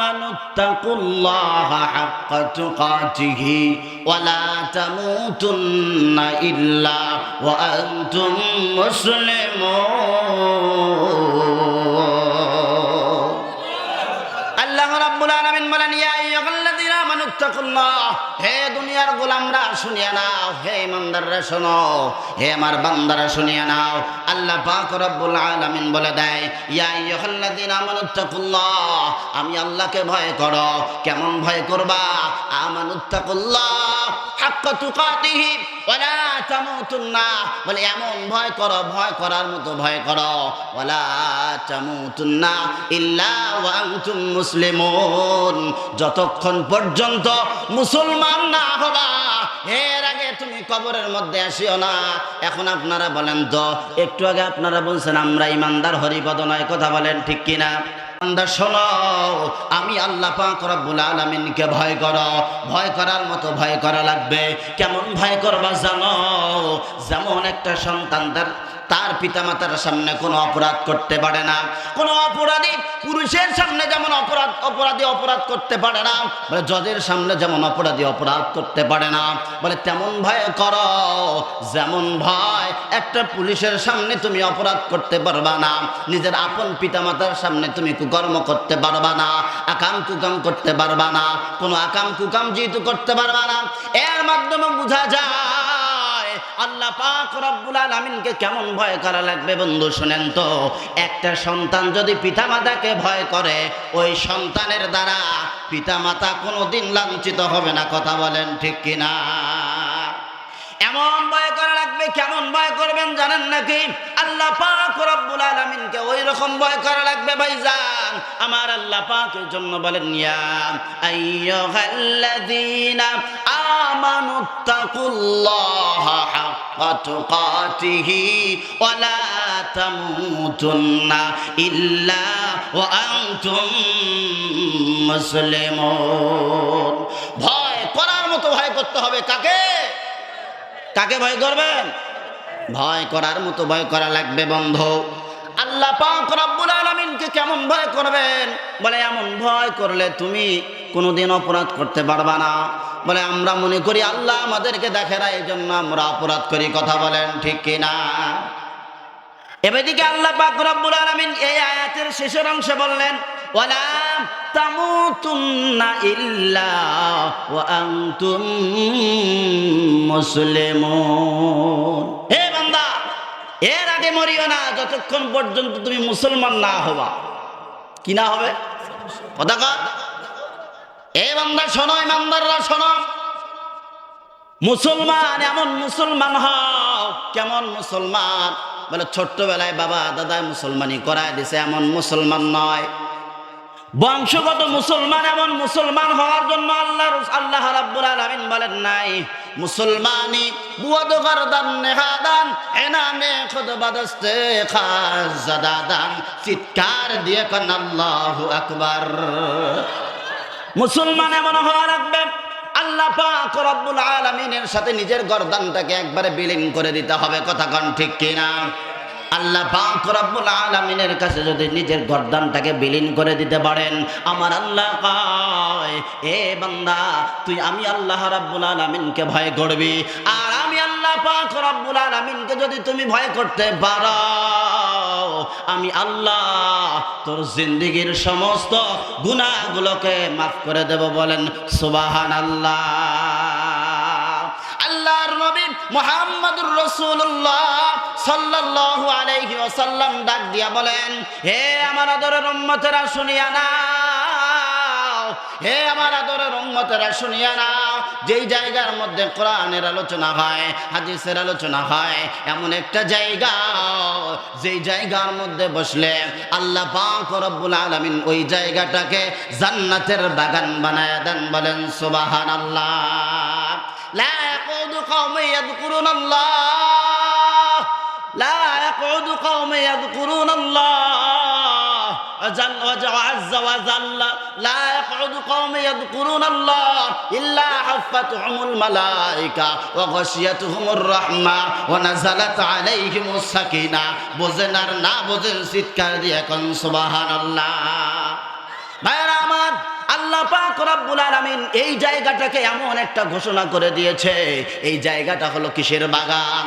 آمنوا اتقوا الله حق تقاته ولا تموتن إلا وأنتم مسلمون الله رب العالمين بلن يا আমানুত্তাকুল্লাহ হে দুনিয়ার গোলামরা, শুনিয়া নাও। হে ইমানদাররা, শোনো। হে আমার বান্দারা, শুনিয়া নাও। আল্লাহ পাক রব্বুল আলামিন বলে দেয়, ইয়া আইয়ুহাল্লাযীনা আমানুত্তাকুল্লাহ আমি আল্লাহকে ভয় করো। কেমন ভয় করবা? আমানুত্তাকুল্লাহ হাক্কা বলে, এমন ভয় করো, ভয় করার মতো ভয় করো। ওয়ালা তামুতুন্না ইল্লা ওয়া আনতুম মুসলিমুন। যতক্ষণ পর্যন্ত মুসলমান না হবা, এর আগে তুমি কবরের মধ্যে আসিও না। এখন আপনারা বলেন তো, একটু আগে আপনারা বলছেন, আমরা ইমানদার হরিপদ নয়। কথা বলেন ঠিক কিনা? বান্দা, শোনো, আমি আল্লাহ পাক রব্বুল আলামিনকে ভয় করো। ভয় করার মতো ভয় করা লাগবে। কেমন ভয় করবা জানো? যেমন একটা সন্তান তার তার পিতামাতার সামনে কোনো অপরাধ করতে পারে না। কোনো অপরাধী পুরুষের সামনে যেমন অপরাধ, অপরাধী অপরাধ করতে পারে না, বলে জজের সামনে যেমন অপরাধী অপরাধ করতে পারে না, বলে তেমন ভয় কর, যেমন ভয় একটা পুলিশের সামনে তুমি অপরাধ করতে পারবা না, নিজের আপন পিতামাতার সামনে তুমি কুকর্ম করতে পারবা না, আকাম কুকাম করতে পারবা না, কোনো আকাম কুকাম যেহেতু করতে পারবা না, এর মাধ্যমে বোঝা যায় আল্লাহ পাক রব্বুল আলামিনকে কেমন ভয় করা লাগবে বন্ধু শুনেন তো? একটা সন্তান যদি পিতামাতাকে ভয় করে, ওই সন্তানের দ্বারা পিতামাতা কোনোদিন লাঞ্ছিত হবে না, কথা বলেন ঠিক কিনা? এমন ভয় করা লাগবে, কেমন ভয় করবেন জানেন নাকি? আল্লাহ পাক রব্বুল আলামিনকে ওই রকম ভয় করা লাগবে, ভাইজান। আমার আল্লাহ পাকের জন্য বলেন, ইয়া আইয়ুহাল্লাযীনা আমানুত্তাকুল্লাহা হাক্কা তুকাতিহি ওয়া লা তামুতুন্না ইল্লা ওয়া আনতুম মুসলিমুন। ভয় করার মতো ভয় করতে হবে কাকে? কাকে ভয় করবেন? ভয় করার মতো ভয় করা লাগবে বন্ধ। আল্লাহ পাক রব্বুল আলামিনকে কেমন ভয় করবেন? বলে, এমন ভয় করলে তুমি কোনোদিন অপরাধ করতে পারবা না। বলে, আমরা মনে করি আল্লাহ আমাদেরকে দেখে না এই জন্য আমরা অপরাধ করি। কথা বলেন, ঠিক কিনা? এবারদিকে আল্লাহ পাক রব্বুল আলামিন এই আয়াতের শেষের অংশে বললেন, ওয়ালা তামুতুন্না ইল্লা ওয়া আনতুম মুসলিমুন। হে বান্দা, এর আগে মরিও না, যতক্ষণ পর্যন্ত তুমি মুসলমান না হবা। কি না হবে? কথা এ মুসলমান, এমন মুসলমান কেমন মুসলমান? বলে, ছোট্টবেলায় বাবা দাদা মুসলমানি করায় দিছে, এমন মুসলমান নয়। বংশগত মুসলমান, এমন মুসলমান হওয়ার জন্য আল্লাহ আল্লাহ রাব্বুল আলামিন বলেন নাই, মুসলমানি বুয়াদ গরদান নেহাদান এনামে খুদ বাদস্তে খাজাদাদান চিৎকার দিয়ে কন, আল্লাহু আকবার। মুসলমান এমন হওয়া লাগবে। আল্লাহ পাক রব্বুল আলামিনের সাথে নিজের গর্দানটাকে একবারে বিলীন করে দিতে হবে, কথা কন ঠিক কিনা? আল্লাহ পাক রব্বুল আলামিনের কাছে যদি নিজের গর্দানটাকে বিলীন করে দিতে পারেন, আমার আল্লাহ কয়, এ বান্দা, তুই আমি আল্লাহ রাব্বুল আলামিনকে ভয় করবি, আর আমি আল্লাহ পাক রব্বুল আলামিনকে যদি তুমি ভয় করতে পারো আমি আল্লাহ তোর জিন্দিগির সমস্ত গুণাগুলোকে মাফ করে দেব বলেন সুবাহান আল্লাহ আল্লাহর নবী মোহাম্মদুর রসুল্লাহ সাল্লাল্লাহু আলাইহি ওয়াসাল্লাম ডাক দিয়া বলেন, হে আমার আদরের উম্মতেরা শুনিয়া নাও। হে আমার আদরের উম্মতেরা, শুনিয়া নাও, যেই জায়গার মধ্যে কোরআনের আলোচনা হয়, হাদিসের আলোচনা হয়, এমন একটা জায়গা, যেই জায়গার মধ্যে বসলে আল্লাহ পাক রব্বুল আলামিন ওই জায়গাটাকে জান্নাতের বাগান বানায় দেন বলেন, সুবহানাল্লাহ। লা ইয়াকুদু কওমি ইয়াযকুরুনাল্লাহ লা وعز وجل لا يقعد قوم يذكرون الله إلا حفتهم الملائكة وغشيتهم الرحمة ونزلت عليهم السكينة بزنر نا بزن ستكار ديكن سبحان الله ভাইরা আমার আল্লাহ পাক রব্বুল আলামিন এই জায়গাটাকে এমন একটা ঘোষণা করে দিয়েছে এই জায়গাটা হলো কিসের বাগান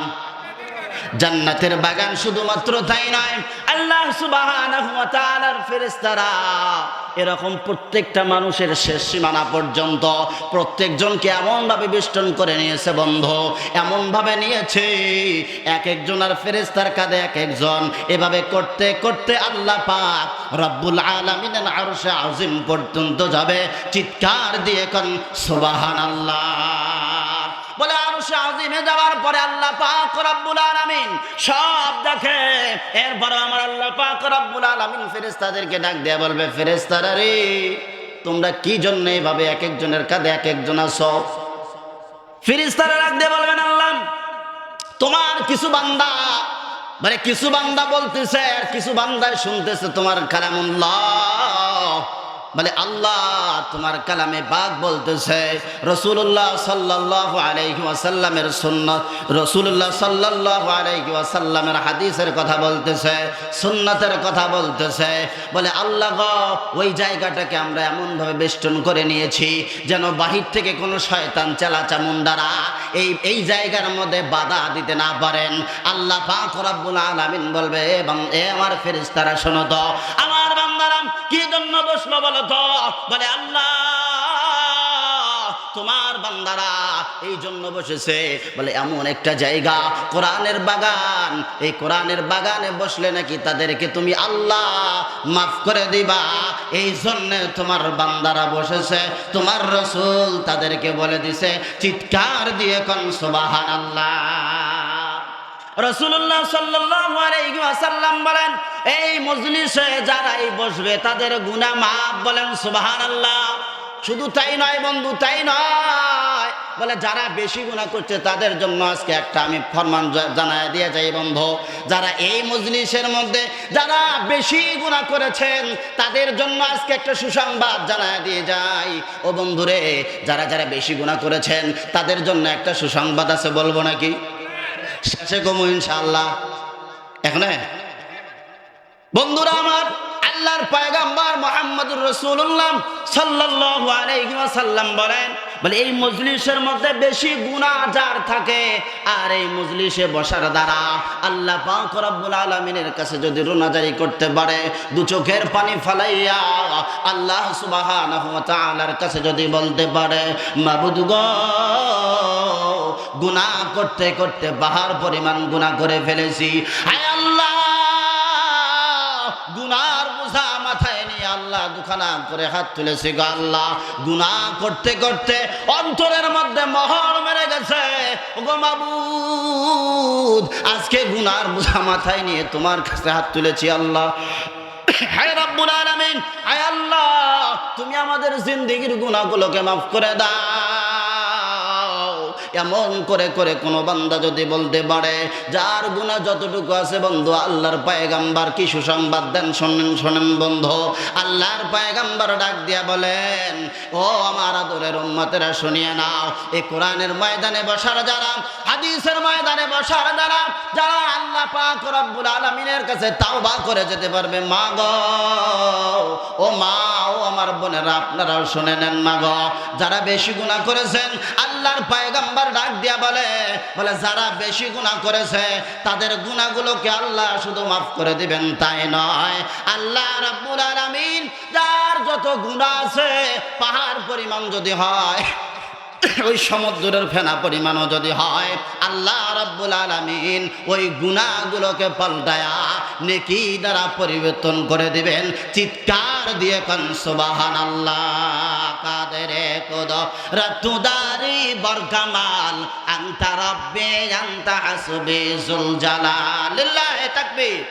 জান্নাতের বাগান শুধুমাত্র তাই নয়, আল্লাহ তাআলার ফেরেশতারা এরকম প্রত্যেকটা মানুষের শেষ সীমানা পর্যন্ত প্রত্যেকজনকে এমনভাবে বেষ্টন করে নিয়েছে বন্ধ, এমনভাবে নিয়েছে, এক একজনের ফেরেস্তার কাঁধে এক একজন। এভাবে করতে করতে আল্লাহ পাক রব্বুল আলমিনের আরশে আজিম পর্যন্ত যাবে, চিৎকার দিয়ে কন সুবাহান আল্লাহ আরশে আজিমে যাওয়ার পরে আল্লাহ পাক রব্বুল আলামিন সব দেখে। এরপরে আমার আল্লাহ পাক রব্বুল আলামিন ফেরেশতাদেরকে ডাক দেয়া বলবে, ফেরেশতারা রে, তোমরা কি জন্য এভাবে এক একজনের কাঁধে এক একজন আছো? ফেরেশতারা ডাক দিয়ে বলবেন, আল্লাহ, তোমার কিছু বান্দা মানে কিছু বান্দা বলতেছে আর কিছু বান্দায় শুনতেছে তোমার কালামুল্লাহ। বলে, আল্লাহ তোমার কালামে বাঘ বলতেছে রসুল্লাহ সাল্লাহ আলাইহি ওয়াসাল্লামের সুন্নত রসুল্লাহ সাল্লাহ আলাইহি ওয়াসাল্লামের হাদিসের কথা বলতেছে, সুন্নতের কথা বলতেছে। বলে, আল্লাহ ওই জায়গাটাকে আমরা এমনভাবে বেষ্টন করে নিয়েছি যেন বাহির থেকে কোনো শয়তান চালা চামুন্ডারা এই এই জায়গার মধ্যে বাধা দিতে না পারেন। আল্লাহ পাক রব্বুল আলামিন বলবে এবং এ আমার ফেরিস্তারা শোনো তো, আমার বসল বলো তো বলে, আল্লাহ, তোমার বান্দারা এই জন্য বসেছে। বলে, এমন একটা জায়গা, কোরআনের বাগান। এই কোরআনের বাগানে বসলে নাকি তাদেরকে তুমি আল্লাহ মাফ করে দিবা। এই জন্য তোমার বান্দারা বসেছে। তোমার রসুল তাদেরকে বলে দিছে, চিৎকার দিয়ে কন সুবাহান আল্লাহ রসুল্লাহ আলাইহি বলেন, এই মজলিসে যারাই বসবে তাদের গুনা মাপ বলেন, সুবহানাল্লাহ। শুধু তাই নয় বন্ধু, তাই নয়। বলে, যারা বেশি গুণা করছে তাদের জন্য আজকে একটা আমি ফরমান জানায় দিয়ে যাই বন্ধু। যারা এই মজলিসের মধ্যে যারা বেশি গুণা করেছেন, তাদের জন্য আজকে একটা সুসংবাদ জানায় দিয়ে যাই। ও বন্ধুরে, যারা যারা বেশি গুণা করেছেন, তাদের জন্য একটা সুসংবাদ আছে বলব নাকি? শেষে কমু ইনশাআল্লাহ। এখন বন্ধুরা আমার, আল্লাহর পয়গাম্বার মোহাম্মদুর রসুল্লাহ সাল্লাল্লাহু আলাইহি ওয়াসাল্লাম বলেন, বলে, এই মজলিসের মধ্যে বেশি গুনাহ যার থাকে, আর এই মজলিসে বসার দ্বারা আল্লাহ পাক আলামিনের কাছে যদি রোনাজারি করতে পারে, দু চোখের পানি ফালাইয়া আল্লাহ তাআলার কাছে যদি বলতে পারে মাবুদ গো গুনাহ করতে করতে বাহার পরিমাণ গুনাহ করে ফেলেছি। হায় আল্লাহ গুনার বোঝা মাথায় নিয়ে আল্লাহ দুখানা করে হাত তুলেছে গো আল্লাহ। গুনাহ করতে করতে অন্তরের মধ্যে মহর মেরে গেছে। গো মাবুদ, আজকে গুনার বোঝা মাথায় নিয়ে তোমার কাছে হাত তুলেছি আল্লাহ। হায় রব্বুল আলামিন, হায় আল্লাহ, তুমি আমাদের জিন্দেগির গুনাহগুলোকে মাফ করে দাও। এমন করে করে কোনো বান্দা যদি বলতে পারে, যার গুণা যতটুকু আছে বন্ধু, আল্লাহর পায়গাম্বার কি সুসংবাদ দেন? শোনেন শোনেন বন্ধু, আল্লাহর পায়গাম্বার ডাক দিয়া বলেন, ও আমার আদরের উম্মতেরা, শুনিয়ে নাও এই কোরআনের ময়দানে বসার যারা, হাদিসের ময়দানে বসার যারা যারা আল্লাহ পাক রব্বুল আলামিনের কাছে তাওবা করে যেতে পারবে, মা গো, ও মা, ও আমার বোনেরা, আপনারাও শুনে নেন, মা গো, যারা বেশি গুণা করেছেন, আল্লাহর পায়গাম্বার ডাক দিয়া বলে বলে, যারা বেশি গুণা করেছে, তাদের গুণাগুলোকে আল্লাহ শুধু মাফ করে দিবেন, তাই নয়। আল্লাহ রাব্বুল আলামিন, যার যত গুণা আছে, পাহাড় পরিমাণ যদি হয় ওই সমুদ্রের ফেনা পরিমাণও যদি হয়, আল্লাহ রাব্বুল আলামিন ওই গুণাগুলোকে পাল্টায়া নেকি দ্বারা পরিবর্তন করে দিবেন। চিৎকার দিয়ে কন সুবাহান আল্লাহ কাদেরে কোদ রতুদারি বরকামাল আন্তা রব্বে, আন্তা হাসবে জুল জালাল লিল্লাহি তাকবীর।